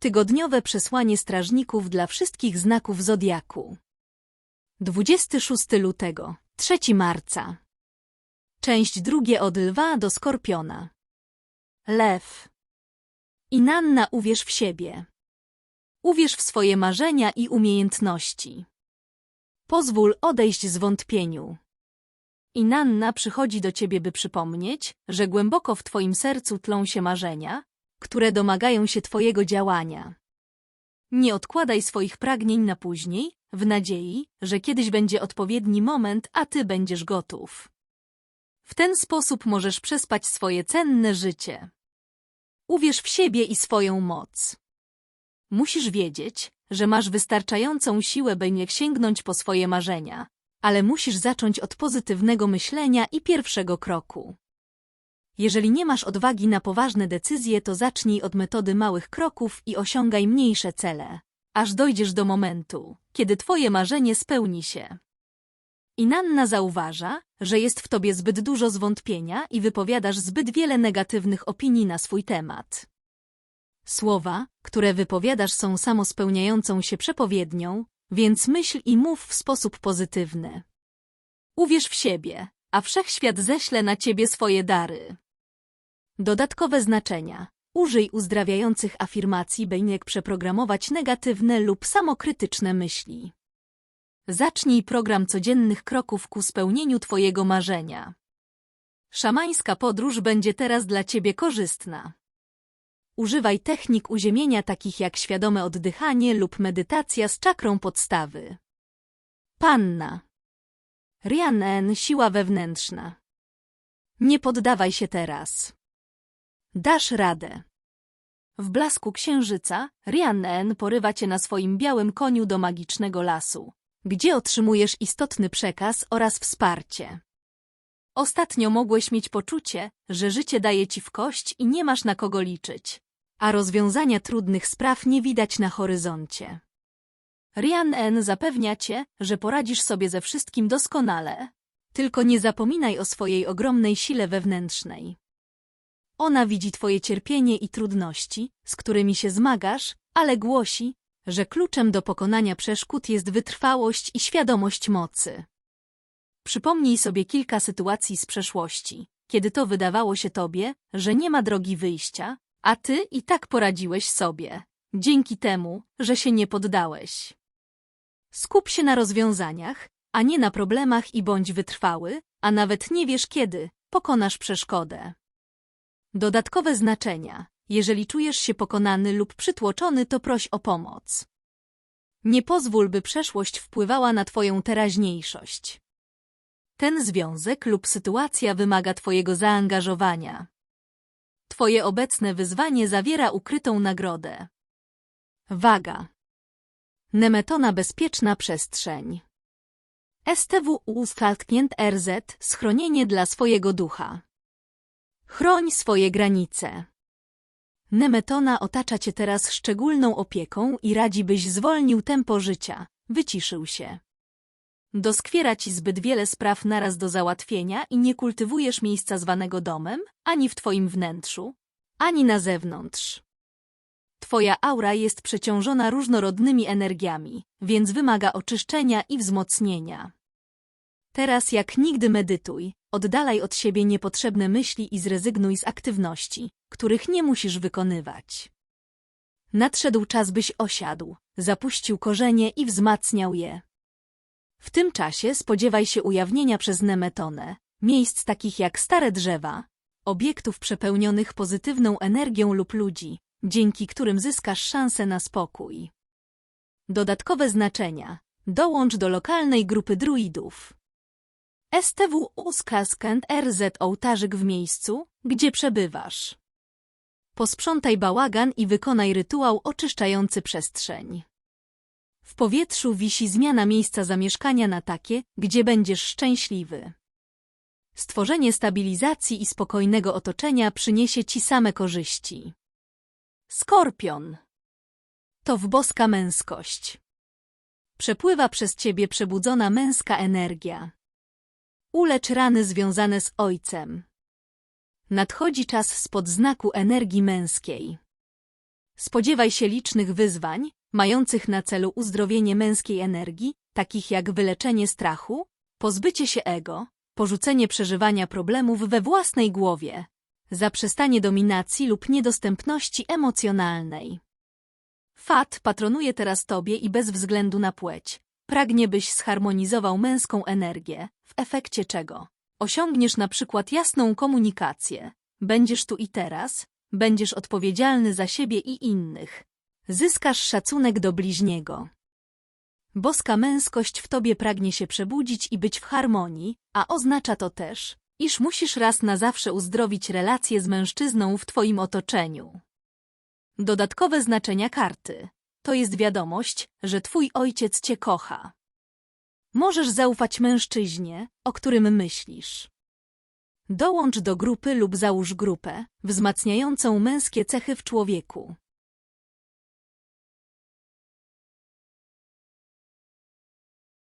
Tygodniowe przesłanie strażników dla wszystkich znaków zodiaku. 26 lutego, 3 marca. Część drugie od lwa do skorpiona. Lew. Inanna uwierz w siebie. Uwierz w swoje marzenia i umiejętności. Pozwól odejść z wątpieniu. Inanna przychodzi do ciebie, by przypomnieć, że głęboko w twoim sercu tlą się marzenia, które domagają się twojego działania. Nie odkładaj swoich pragnień na później, w nadziei, że kiedyś będzie odpowiedni moment, a ty będziesz gotów. W ten sposób możesz przespać swoje cenne życie. Uwierz w siebie i swoją moc. Musisz wiedzieć, że masz wystarczającą siłę, by nie sięgnąć po swoje marzenia, ale musisz zacząć od pozytywnego myślenia i pierwszego kroku. Jeżeli nie masz odwagi na poważne decyzje, to zacznij od metody małych kroków i osiągaj mniejsze cele, aż dojdziesz do momentu, kiedy twoje marzenie spełni się. Inanna zauważa, że jest w tobie zbyt dużo zwątpienia i wypowiadasz zbyt wiele negatywnych opinii na swój temat. Słowa, które wypowiadasz są samospełniającą się przepowiednią, więc myśl i mów w sposób pozytywny. Uwierz w siebie, a wszechświat ześle na ciebie swoje dary. Dodatkowe znaczenia. Użyj uzdrawiających afirmacji, by nie przeprogramować negatywne lub samokrytyczne myśli. Zacznij program codziennych kroków ku spełnieniu Twojego marzenia. Szamańska podróż będzie teraz dla Ciebie korzystna. Używaj technik uziemienia takich jak świadome oddychanie lub medytacja z czakrą podstawy. Panna. Rianen, siła wewnętrzna. Nie poddawaj się teraz. Dasz radę. W blasku księżyca Rianen porywa cię na swoim białym koniu do magicznego lasu, gdzie otrzymujesz istotny przekaz oraz wsparcie. Ostatnio mogłeś mieć poczucie, że życie daje ci w kość i nie masz na kogo liczyć, a rozwiązania trudnych spraw nie widać na horyzoncie. Rian zapewnia cię, że poradzisz sobie ze wszystkim doskonale, tylko nie zapominaj o swojej ogromnej sile wewnętrznej. Ona widzi twoje cierpienie i trudności, z którymi się zmagasz, ale głosi, że kluczem do pokonania przeszkód jest wytrwałość i świadomość mocy. Przypomnij sobie kilka sytuacji z przeszłości, kiedy to wydawało się tobie, że nie ma drogi wyjścia, a ty i tak poradziłeś sobie, dzięki temu, że się nie poddałeś. Skup się na rozwiązaniach, a nie na problemach i bądź wytrwały, a nawet nie wiesz kiedy pokonasz przeszkodę. Dodatkowe znaczenia. Jeżeli czujesz się pokonany lub przytłoczony, to proś o pomoc. Nie pozwól, by przeszłość wpływała na Twoją teraźniejszość. Ten związek lub sytuacja wymaga Twojego zaangażowania. Twoje obecne wyzwanie zawiera ukrytą nagrodę. Waga. Nemetona bezpieczna przestrzeń. STW Ustalknięt RZ schronienie dla swojego ducha. Chroń swoje granice. Nemetona otacza cię teraz szczególną opieką i radzi, byś zwolnił tempo życia, wyciszył się. Doskwiera ci zbyt wiele spraw naraz do załatwienia i nie kultywujesz miejsca zwanego domem, ani w twoim wnętrzu, ani na zewnątrz. Twoja aura jest przeciążona różnorodnymi energiami, więc wymaga oczyszczenia i wzmocnienia. Teraz jak nigdy medytuj, oddalaj od siebie niepotrzebne myśli i zrezygnuj z aktywności, których nie musisz wykonywać. Nadszedł czas, byś osiadł, zapuścił korzenie i wzmacniał je. W tym czasie spodziewaj się ujawnienia przez Nemetonę, miejsc takich jak stare drzewa, obiektów przepełnionych pozytywną energią lub ludzi, dzięki którym zyskasz szansę na spokój. Dodatkowe znaczenia. Dołącz do lokalnej grupy druidów. STW Uskaskent RZ ołtarzyk w miejscu, gdzie przebywasz. Posprzątaj bałagan i wykonaj rytuał oczyszczający przestrzeń. W powietrzu wisi zmiana miejsca zamieszkania na takie, gdzie będziesz szczęśliwy. Stworzenie stabilizacji i spokojnego otoczenia przyniesie ci same korzyści. Skorpion. To w boska męskość. Przepływa przez ciebie przebudzona męska energia. Ulecz rany związane z ojcem. Nadchodzi czas spod znaku energii męskiej. Spodziewaj się licznych wyzwań, mających na celu uzdrowienie męskiej energii, takich jak wyleczenie strachu, pozbycie się ego, porzucenie przeżywania problemów we własnej głowie, zaprzestanie dominacji lub niedostępności emocjonalnej. Fat patronuje teraz tobie i bez względu na płeć. Pragnie, byś zharmonizował męską energię, w efekcie czego osiągniesz na przykład jasną komunikację, będziesz tu i teraz, będziesz odpowiedzialny za siebie i innych. Zyskasz szacunek do bliźniego. Boska męskość w tobie pragnie się przebudzić i być w harmonii, a oznacza to też, iż musisz raz na zawsze uzdrowić relacje z mężczyzną w twoim otoczeniu. Dodatkowe znaczenia karty. To jest wiadomość, że twój ojciec cię kocha. Możesz zaufać mężczyźnie, o którym myślisz. Dołącz do grupy lub załóż grupę, wzmacniającą męskie cechy w człowieku.